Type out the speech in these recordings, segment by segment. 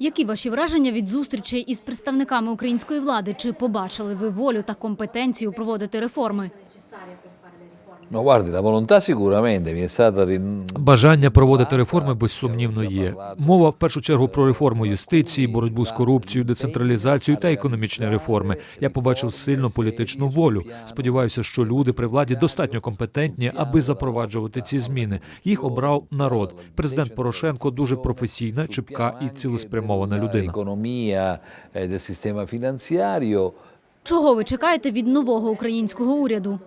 Які ваші враження від зустрічей із представниками української влади? Чи побачили ви волю та компетенцію проводити реформи? No, guardi, la volontà sicuramente mi è stata Бажання проводити реформи безсумнівно є. Мова в першу чергу про реформу юстиції, боротьбу з корупцією, децентралізацію та економічні реформи. Я побачив сильну політичну волю. Сподіваюся, що люди при владі достатньо компетентні, аби запроваджувати ці зміни. Їх обрав народ. Президент Порошенко дуже професійна, чіпка і цілеспрямована людина. Eh, del sistema. Чого ви чекаєте від нового українського уряду?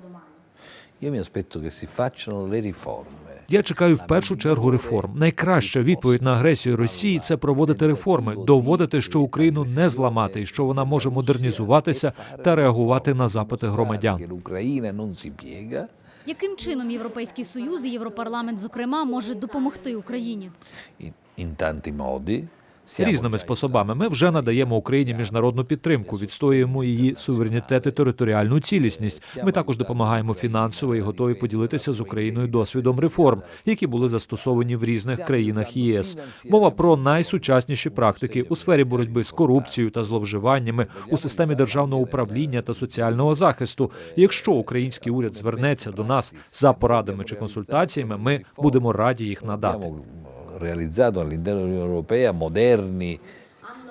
Io mi aspetto che si facciano le riforme. Я чекаю в першу чергу реформ. Найкраща відповідь на агресію Росії це проводити реформи, доводити, що Україну не зламати, і що вона може модернізуватися та реагувати на запити громадян. Яким чином Європейський Союз і Європарламент, зокрема, може допомогти Україні? in tanti modi. Різними способами ми вже надаємо Україні міжнародну підтримку, відстоюємо її суверенітет і територіальну цілісність. Ми також допомагаємо фінансово і готові поділитися з Україною досвідом реформ, які були застосовані в різних країнах ЄС. Мова про найсучасніші практики у сфері боротьби з корупцією та зловживаннями у системі державного управління та соціального захисту. Якщо український уряд звернеться до нас за порадами чи консультаціями, ми будемо раді їх надати. Realizzato all'interno dell'Unione Europea moderni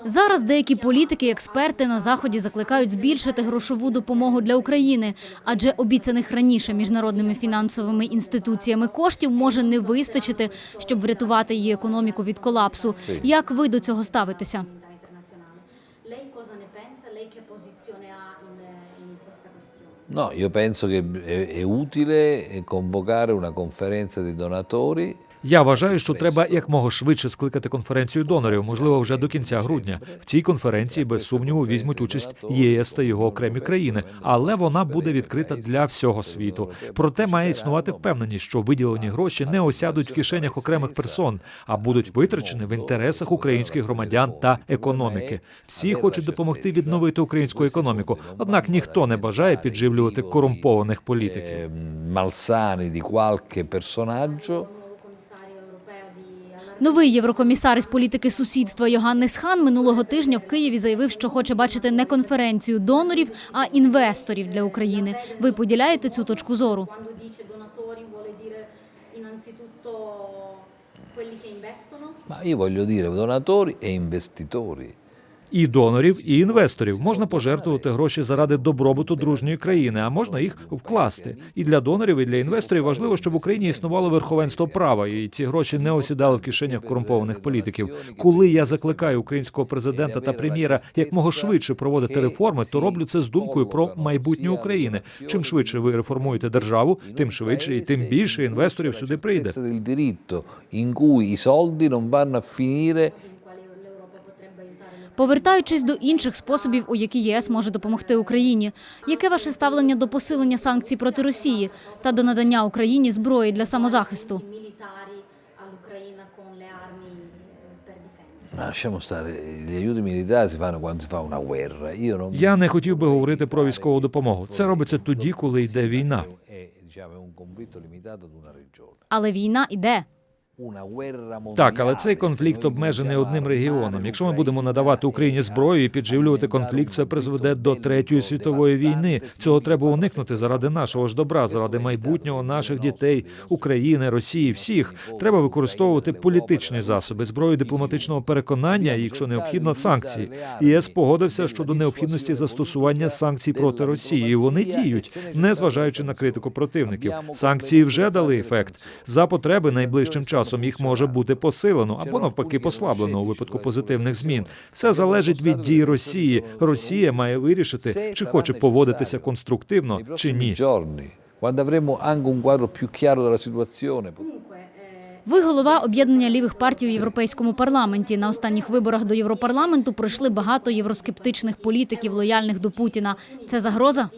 Зараз деякі політики і експерти на заході закликають збільшити грошову допомогу для України, адже обіцяних раніше міжнародними фінансовими інституціями коштів може не вистачити, щоб врятувати її економіку від колапсу. Як ви до цього ставитеся? No, io penso che è, utile convocare una conferenza dei donatori Я вважаю, що треба якмога швидше скликати конференцію донорів, можливо, вже до кінця грудня. В цій конференції без сумніву візьмуть участь ЄС та його окремі країни, але вона буде відкрита для всього світу. Проте має існувати впевненість, що виділені гроші не осядуть в кишенях окремих персон, а будуть витрачені в інтересах українських громадян та економіки. Всі хочуть допомогти відновити українську економіку, однак ніхто не бажає підживлювати корумпованих політиків. eh, malsani di qualche personaggio. Commissario europeo di allargamento. Новий єврокомісар із політики сусідства Йоганнес Хан минулого тижня в Києві заявив, що хоче бачити не конференцію донорів, а інвесторів для України. Ви поділяєте цю точку зору? Ma io voglio dire donatori e investitori. І донорів, і інвесторів можна пожертвувати гроші заради добробуту дружньої країни, а можна їх вкласти. І для донорів, і для інвесторів важливо, щоб в Україні існувало верховенство права, і ці гроші не осідали в кишенях корумпованих політиків. Коли я закликаю українського президента та прем'єра якмога швидше проводити реформи, то роблю це з думкою про майбутнє України. Чим швидше ви реформуєте державу, тим швидше і тим більше інвесторів сюди прийде. Повертаючись до інших способів, у які єС може допомогти Україні, яке ваше ставлення до посилення санкцій проти Росії та до надання Україні зброї для самозахисту? Я не хотів би говорити про військову допомогу. Це робиться тоді, коли йде війна. Але війна іде. Так, але цей конфлікт обмежений одним регіоном. Якщо ми будемо надавати Україні зброю і підживлювати конфлікт, це призведе до третьої світової війни. Цього треба уникнути заради нашого ж добра, заради майбутнього наших дітей, України, Росії, всіх. Треба використовувати політичні засоби, зброю дипломатичного переконання, якщо необхідно, санкції. ЄС погодився щодо необхідності застосування санкцій проти Росії. І Вони діють, не зважаючи на критику противників. Санкції вже дали ефект. За потреби найближчим часом їх може бути посилено або навпаки послаблено у випадку позитивних змін. Все залежить від дій Росії. Росія має вирішити, чи хоче поводитися конструктивно чи ні. quando avremo anche un quadro più chiaro della situazione, Ви голова об'єднання лівих партій у європейському парламенті. На останніх виборах до Європарламенту пройшли багато євроскептичних політиків, лояльних до Путіна. Це загроза?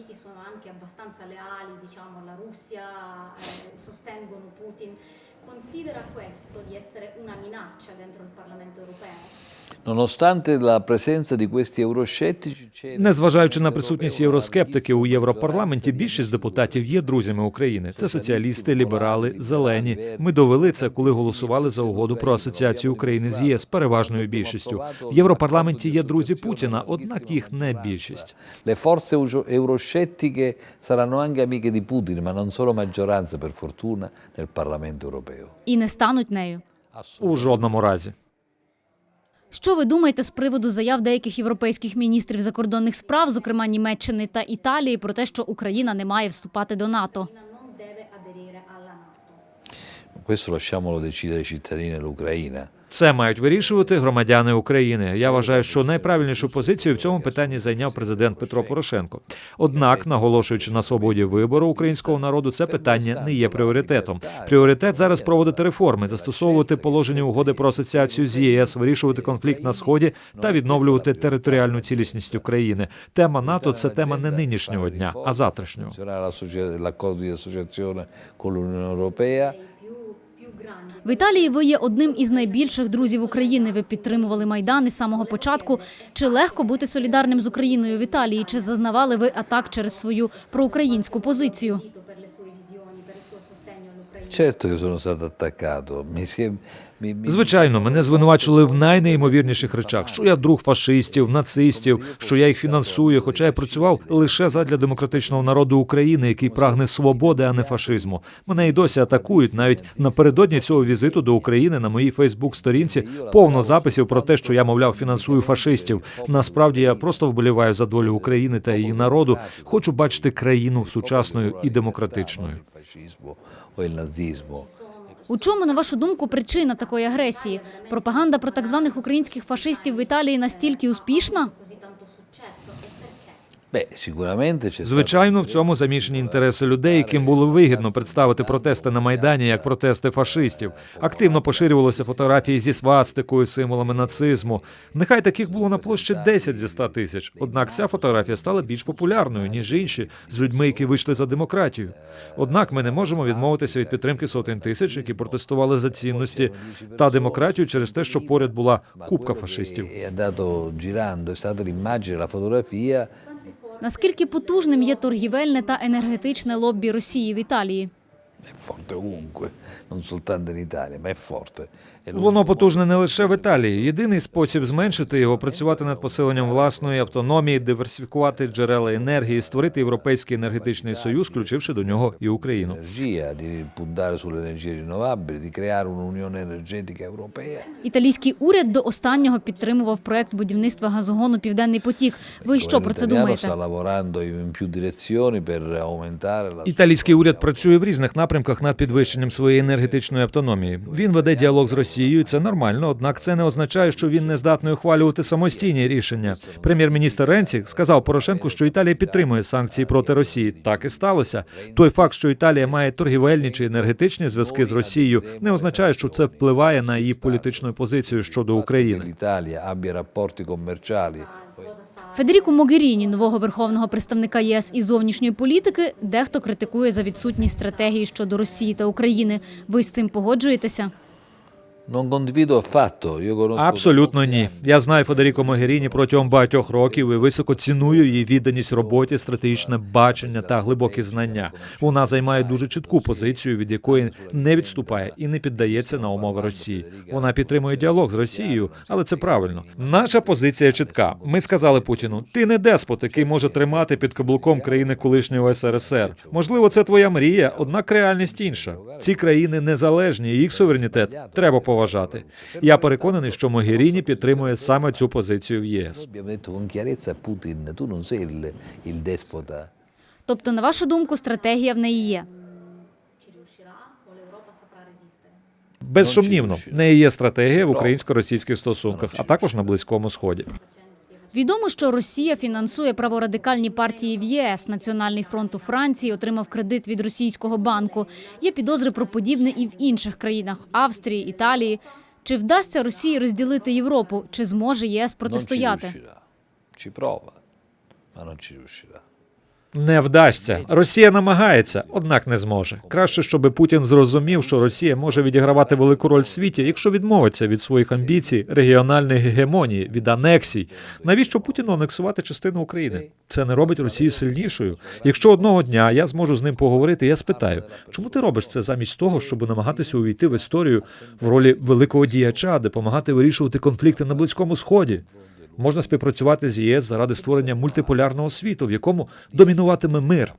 Considera questo di essere una minaccia dentro il Parlamento europeo? Nonostante la presenza di questi euroscettici, Незважаючи на присутність євроскептиків у Європарламенті, більшість депутатів є друзями України. Це соціалісти, ліберали, зелені. Ми довели це, коли голосували за угоду про асоціацію України з ЄС переважною більшістю. В Європарламенті є друзі Путіна, однак їх не більшість. Le forze euro- euroscettiche saranno anche amiche di Putin, ma non sono maggioranza per fortuna nel Parlamento europeo. І не стануть нею. У жодному разі. Що ви думаєте з приводу заяв деяких європейських міністрів закордонних справ, зокрема Німеччини та Італії, про те, що Україна не має вступати до НАТО? Це мають вирішувати громадяни України. Я вважаю, що найправильнішу позицію в цьому питанні зайняв президент Петро Порошенко. Однак, наголошуючи на свободі вибору українського народу, це питання не є пріоритетом. Пріоритет зараз проводити реформи, застосовувати положення угоди про асоціацію з ЄС, вирішувати конфлікт на сході та відновлювати територіальну цілісність України. Тема НАТО це тема не нинішнього дня, а завтрашнього. В Італії ви є одним із найбільших друзів України. Ви підтримували майдан із самого початку. Чи легко бути солідарним з Україною в Італії? Чи зазнавали ви атак через свою проукраїнську позицію? Certo che sono stato attaccato, mi si è- Звичайно, мене звинувачували в найнеймовірніших речах, що я друг фашистів, нацистів, що я їх фінансую, хоча я працював лише задля демократичного народу України, який прагне свободи, а не фашизму. Мене і досі атакують. Навіть напередодні цього візиту до України на моїй Фейсбук-сторінці повно записів про те, що я, мовляв, фінансую фашистів. Насправді я просто вболіваю за долю України та її народу. Хочу бачити країну сучасною і демократичною. У чому, на вашу думку, причина такої агресії? Пропаганда про так званих українських фашистів в Італії настільки успішна? Звичайно, в цьому замішані інтереси людей, яким було вигідно представити протести на майдані як протести фашистів. Активно поширювалися фотографії зі свастикою, символами нацизму. Нехай таких було на площі 10 зі 100 тисяч. Однак ця фотографія стала більш популярною ніж інші з людьми, які вийшли за демократію. Однак ми не можемо відмовитися від підтримки сотень тисяч, які протестували за цінності та демократію через те, що поряд була купка фашистів. Наскільки потужним є торгівельне та енергетичне лоббі Росії в Італії? è forte ovunque, non soltanto in Italia, ma è forte. Воно потужне не лише в Італії. Єдиний спосіб зменшити його працювати над посиленням власної автономії, диверсифікувати джерела енергії, створити європейський енергетичний союз, включивши до нього і Україну. Італійський уряд до останнього підтримував проект будівництва газогону Південний потік. Ви що про це думаєте? Італійський уряд працює в різних напрямках над підвищенням своєї енергетичної автономії. Він веде діалог з Росією, і це нормально. Однак це не означає, що він не здатний ухвалювати самостійні рішення. Прем'єр-міністр Ренці сказав Порошенку, що Італія підтримує санкції проти Росії. Так і сталося. Той факт, що Італія має торгівельні чи енергетичні зв'язки з Росією, не означає, що це впливає на її політичну позицію щодо України. l'Italia abbia rapporti commerciali Федеріко Могеріні, нового верховного представника ЄС із зовнішньої політики, дехто критикує за відсутність стратегії щодо Росії та України. Ви з цим погоджуєтеся? Абсолютно ні. Я знаю Федеріко Могеріні протягом багатьох років і високо ціную її відданість роботі, стратегічне бачення та глибокі знання. Вона займає дуже чітку позицію, від якої не відступає і не піддається на умови Росії. Вона підтримує діалог з Росією, але це правильно. Наша позиція чітка. Ми сказали Путіну: ти не деспот, який може тримати під каблуком країни колишнього СРСР. Можливо, це твоя мрія, однак реальність інша. Ці країни незалежні, і їх суверенітет треба поважати. Я переконаний, що Могеріні підтримує саме цю позицію в ЄС. Тобто, на вашу думку, стратегія в неї є. Безсумнівно, в неї є стратегія в українсько-російських стосунках, а також на близькому сході. Відомо, що Росія фінансує праворадикальні партії в ЄС. Національний фронт у Франції отримав кредит від російського банку. Є підозри про подібне і в інших країнах Австрії, Італії. Чи вдасться Росії розділити Європу? Чи зможе ЄС протистояти? Чи права? Вона чи riuscirà. Не вдасться. Росія намагається, однак не зможе. Краще, щоб Путін зрозумів, що Росія може відігравати велику роль в світі, якщо відмовиться від своїх амбіцій, регіональної гегемонії, від анексій. Навіщо Путіну анексувати частину України? Це не робить Росію сильнішою. Якщо одного дня я зможу з ним поговорити, я спитаю, чому ти робиш це замість того, щоб намагатися увійти в історію в ролі великого діяча, допомагати вирішувати конфлікти на близькому сході? Можна співпрацювати з ЄС заради створення мультиполярного світу, в якому домінуватиме мир.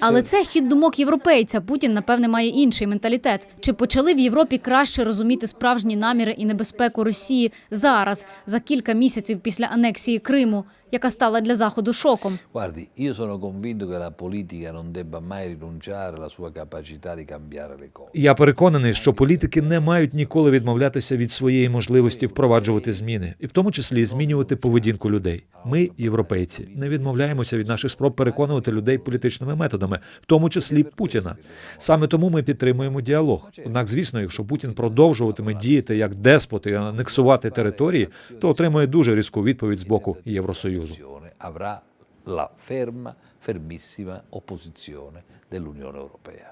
Але це хід думок європейця. Путін, напевне, має інший менталітет. Чи почали в Європі краще розуміти справжні наміри і небезпеку Росії зараз, за кілька місяців після анексії Криму, яка стала для Заходу шоком? Guardi, io sono convinto che la politica non debba mai rinunciare alla sua capacità di cambiare le cose. Я переконаний, що політики не мають ніколи відмовлятися від своєї можливості впроваджувати зміни, і в тому числі змінювати поведінку людей. Ми, європейці, не відмовляємося від наших спроб переконувати людей політичними методами, в тому числі Путіна. Саме тому ми підтримуємо діалог. Однак, звісно, якщо Путін продовжуватиме діяти як деспот і анексувати території, то отримує дуже різку відповідь з боку Євросоюзу. La ferma, fermissima opposizione dell'Unione Europea.